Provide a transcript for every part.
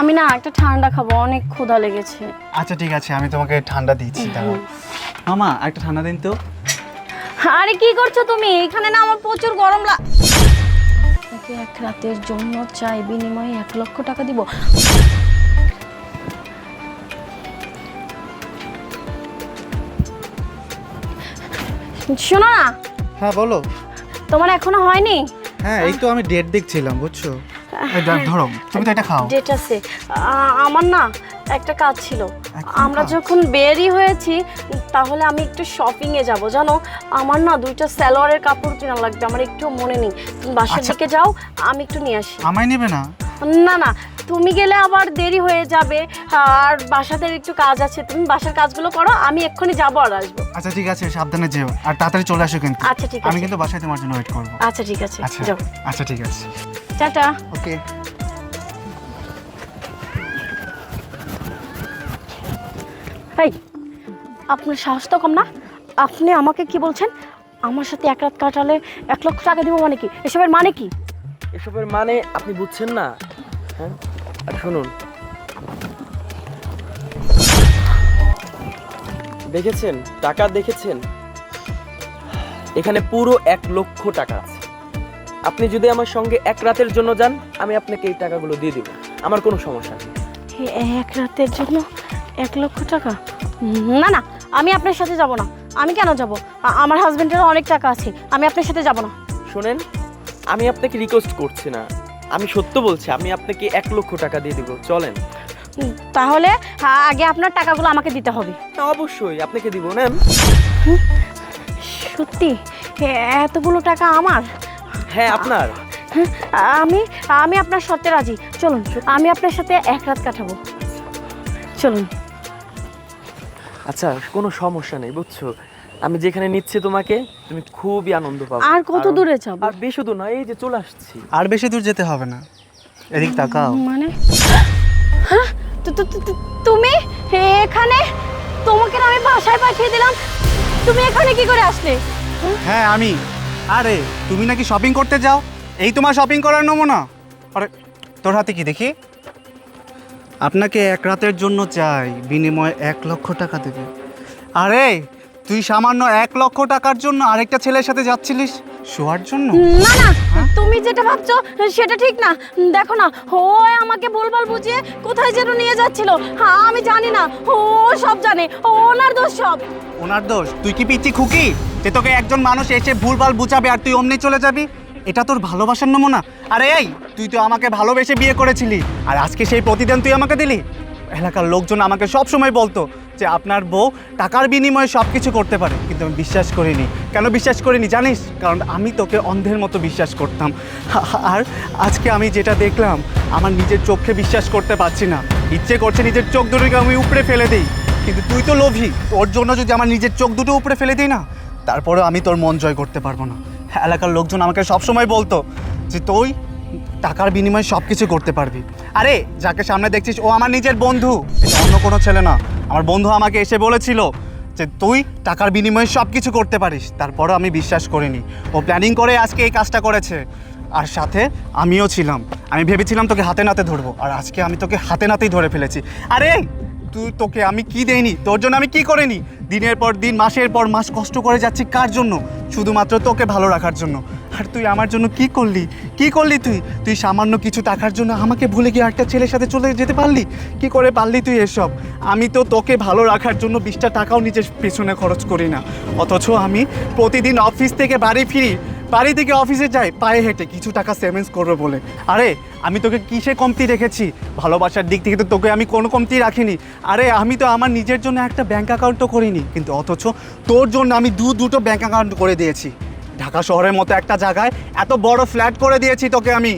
আমি না একটা ঠান্ডা খাব অনেক ক্ষুধা লেগেছে। আচ্ছা ঠিক আছে আমি তোমাকে ঠান্ডা দিচ্ছি দাঁড়াও। মামা একটা ঠান্ডা দিন তো। আরে কি করছ তুমি? এখানে না আমার প্রচুর গরম লাগ আপনাকে এক রাতের জন্য চাই বিনিময়ে এক লক্ষ টাকা দিব। শোনো না। হ্যাঁ বলো। তোমার এখনও হয়নি? হ্যাঁ এই তো আমি ডেট দেখছিলাম বুঝছ? ধরো তুমি তো এটা খাও। ডেট আছে। আমার না একটা কাজ ছিল। আমরা যখন বেরি হয়েছি তাহলে আমি একটু শপিং এ যাব জানো? আমার না দুইটা সালোয়ারের কাপড় কেনা লাগবে আমার একটু মনে নেই। তুমি বাসার আচ্ছা। দিকে যাও আমি একটু নিয়ে আসি। আমায় নেবে না? না না তুমি গেলে আবার দেরি হয়ে যাবে। আর বাসাতে একটু কাজ আছে তুমি বাসার কাজগুলো করো আমি এক্ষুনি যাব আর আসব। আচ্ছা ঠিক আছে সাবধানে যেও। আর তাড়াতাড়ি চলে আসো কিন্তু। আচ্ছা, ঠিক আছে। আমি। কিন্তু বাসায় তোমার জন্য ওয়েট করব। আচ্ছা ঠিক আছে আচ্ছা যাও। আচ্ছা ঠিক আছে। টাটা। ওকে। এই আপনার সাহস তো কম না? আপনি আমাকে কি বলছেন? আমার সাথে এক রাত কাটালে এক লক্ষ টাকা দিব মানে কি? এসবের মানে কি? এসবের মানে আপনি বুঝছেন না? হ্যাঁ? আর শুনুন। দেখেছেন? টাকা দেখেছেন? এখানে পুরো এক লক্ষ টাকা আছে। আপনি যদি আমার সঙ্গে এক রাতের জন্য যান আমি আপনাকে এই টাকাগুলো দিয়ে দেবো। আমার কোনো সমস্যা নেই। এক রাতের জন্য এক লক্ষ টাকা? না না আমি আপনার সাথে যাব না। আমি কেন যাব? আমার হাজবেন্ডেরও অনেক টাকা আছে। আমি আপনার সাথে যাব না। শোনেন আমি আপনাকে রিকোয়েস্ট করছি না। আমি সত্য বলছি আমি আপনাকে এক লক্ষ টাকা দিয়ে দেবো। চলেন। তাহলে আগে আপনার টাকাগুলো আমাকে দিতে হবে। অবশ্যই আপনাকে দিব নেন। সত্যি? এতগুলো টাকা আমার? হ্যাঁ আপনার। আমি আমি আপনার শর্তে রাজি। চলুন আমি আপনার সাথে এক রাত কাটাবো। চলুন। আচ্ছা কোনো সমস্যা নেই বুঝছ? আমি যেখানে নিচ্ছি তোমাকে তুমি খুবই আনন্দ পাবে। আর কত দূরে যাব? আর বেশি দূর না এই যে চলে আসছি। আর বেশি দূর যেতে হবে না। এদিক তাকাও। মানে? হ্যাঁ তুমি এখানে? তোমাকে না আমি বাসায় পাঠিয়ে দিলাম। তুমি এখানে কি করে আসলে? হ্যাঁ আমি। আরে তুমি নাকি শপিং করতে যাও? এই তোমার শপিং করার নমুনা। আরে তোর হাতে কি দেখি? আপনাকে এক রাতের জন্য চাই বিনিময়ে এক লক্ষ টাকা দেবে। আরে তুই সামান্য এক লক্ষ টাকার জন্য আরেকটা ছেলের সাথে যাচ্ছিলিস? শোয়ার জন্য? না না তুমি যেটা ভাবছ সেটা ঠিক না। দেখো না ও আমাকে ভুলভাল বুঝিয়ে কোথায় যেন নিয়ে যাচ্ছিল। হ্যাঁ আমি জানি না ও সব জানে ওনার দোষ সব। ওনার দোষ? তুই কি পিচ্ছি খুকি? যে তোকে একজন মানুষ এসে ভুলভাল বুঝাবে আর তুই অমনি চলে যাবি? এটা তোর ভালোবাসার নমুনা। আরে এই, তুই তো আমাকে ভালোবেসে বিয়ে করেছিলি। আর আজকে সেই প্রতিদান তুই আমাকে দিলি? এলাকার লোকজন আমাকে সব সময় বলতো যে আপনার বউ টাকার বিনিময়ে সব কিছু করতে পারে। কিন্তু আমি বিশ্বাস করিনি। কেন বিশ্বাস করিনি জানিস? কারণ আমি তোকে অন্ধের মতো বিশ্বাস করতাম। আর আজকে আমি যেটা দেখলাম, আমার নিজের চোখে বিশ্বাস করতে পারছি না। ইচ্ছে করছে নিজের চোখ দুটোকে আমি উপড়ে ফেলে দিই। কিন্তু তুই তো লোভী। তোর জন্য যদি আমার নিজের চোখ দুটো উপরে ফেলে দিই না তারপরে আমি তোর মন জয় করতে পারব না। এলাকার লোকজন আমাকে সবসময় বলতো যে তুই টাকার বিনিময়ে সব কিছু করতে পারবি। আরে, যাকে সামনে দেখছিস, ও আমার নিজের বন্ধু। অন্য কোনো ছেলে না। আমার বন্ধু আমাকে এসে বলেছিল যে তুই টাকার বিনিময়ে সব কিছু করতে পারিস। তারপরও আমি বিশ্বাস করিনি। ও প্ল্যানিং করে আজকে এই কাজটা করেছে। আর সাথে আমিও ছিলাম। আমি ভেবেছিলাম তোকে হাতে নাতে ধরবো। আর আজকে আমি তোকে হাতে নাতেই ধরে ফেলেছি। আরে তুই তোকে আমি কি দেইনি? তোর জন্য আমি কি করিনি? দিনের পর দিন, মাসের পর মাস কষ্ট করে যাচ্ছি কার জন্য? শুধুমাত্র তোকে ভালো রাখার জন্য। আর তুই আমার জন্য কি করলি? কি করলি তুই? তুই সামান্য কিছু টাকার জন্য আমাকে ভুলে গিয়ে একটা ছেলের সাথে চলে যেতে পারলি? কি করে পারলি তুই এসব? আমি তো তোকে ভালো রাখার জন্য বিশটা টাকাও নিজের পেছনে খরচ করি না। অথচ আমি প্রতিদিন অফিস থেকে বাড়ি ফিরি বাড়ি থেকে অফিসে যাই, পায়ে হেঁটে কিছু টাকা সেভিংস করবে বলে। আরে, আমি তোকে কিসে কমতি রেখেছি? ভালোবাসার দিক থেকে তো তোকে আমি কোনো কমতি রাখিনি। আরে, আমি তো আমার নিজের জন্য একটা ব্যাঙ্ক অ্যাকাউন্টও করিনি। কিন্তু অথচ তোর জন্য আমি দু দুটো ব্যাঙ্ক অ্যাকাউন্ট করে দিয়েছি। ঢাকা শহরের মতো একটা জায়গায় এত বড় ফ্ল্যাট করে দিয়েছি তোকে আমি।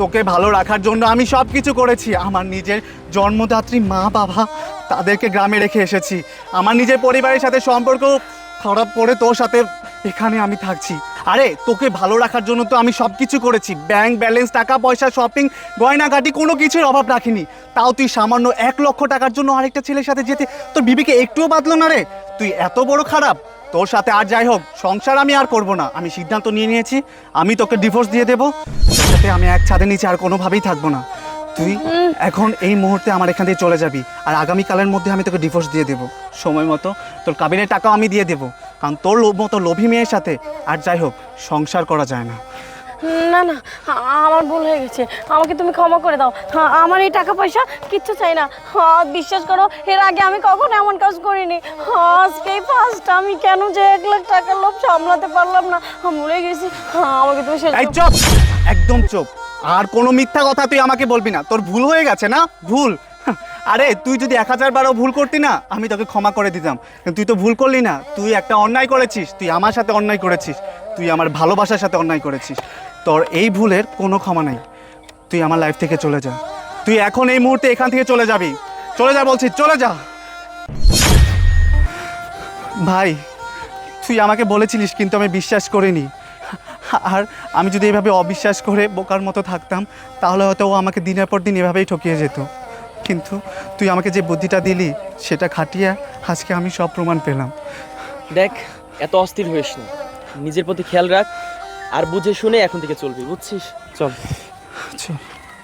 তোকে ভালো রাখার জন্য আমি সব কিছু করেছি। আমার নিজের জন্মদাত্রী মা বাবা তাদেরকে গ্রামে রেখে এসেছি। আমার নিজের পরিবারের সাথে সম্পর্ক খারাপ করে তোর সাথে এখানে আমি থাকছি। আরে, তোকে ভালো রাখার জন্য তো আমি সব কিছু করেছি। ব্যাংক ব্যালেন্স, টাকা পয়সা, শপিং, গয়নাগাটি, কোনো কিছুর অভাব রাখিনি। তাও তুই সামান্য এক লক্ষ টাকার জন্য আরেকটা ছেলের সাথে যেতে তোর বিবিকে একটুও বাদলো না রে। তুই এত বড় খারাপ। তোর সাথে আর যাই হোক, সংসার আমি আর করব না। আমি সিদ্ধান্ত নিয়ে নিয়েছি, আমি তোকে ডিভোর্স দিয়ে দেবো। সাথে আমি এক ছাদের নিচে আর কোনোভাবেই থাকব না। তুই এখন এই মুহূর্তে আমার এখান থেকে চলে যাবি। আর আগামীকালের মধ্যে আমি তোকে ডিভোর্স দিয়ে দেবো। সময় মতো তোর কাবিনের টাকাও আমি দিয়ে দেবো। কারণ তোর লোভ মতো লোভী মেয়ের সাথে আর যাই হোক সংসার করা যায় না। না না আমার ভুল হয়ে গেছে। আমাকে তুমি ক্ষমা করে দাও। আ- আমার এই টাকা পয়সা কিচ্ছু চাই না। হ্যাঁ বিশ্বাস করো এর আগে আমি কখনো এমন কাজ করিনি। হ্যাঁ, আজকেই ফার্স্ট আমি কেন যে এক লাখ টাকার লোভ সামলাতে পারলাম না? ভুলে গেছি। হ্যাঁ, আমাকে তুমি চুপ! একদম চুপ! আর কোনো মিথ্যা কথা তুই আমাকে বলবি না। তোর ভুল হয়ে গেছে না? ভুল! আরে, তুই যদি এক হাজার বারো ভুল করতি না, আমি তোকে ক্ষমা করে দিতাম। কিন্তু তুই তো ভুল করলি না। তুই একটা অন্যায় করেছিস, তুই আমার সাথে অন্যায় করেছিস, তুই আমার ভালোবাসার সাথে অন্যায় করেছিস। তোর এই ভুলের কোনো ক্ষমা নাই। তুই আমার লাইফ থেকে চলে যা। তুই এখন এই মুহূর্তে এখান থেকে চলে যাবি। চলে যা বলছি, চলে যা। ভাই, তুই আমাকে বলেছিলিস, কিন্তু আমি বিশ্বাস করিনি। আর আমি যদি এভাবে অবিশ্বাস করে বোকার মতো থাকতাম, তাহলে হয়তো ও আমাকে দিনের পর দিন এভাবেই ঠকিয়ে যেত। কিন্তু তুই আমাকে যে বুদ্ধিটা দিলি সেটা খাটিয়ে আজকে আমি সব প্রমাণ পেলাম। দেখ এত অস্থির হইস না। নিজের প্রতি খেয়াল রাখ আর বুঝে শুনে এখন থেকে চলবি বুঝছিস? চল। আচ্ছা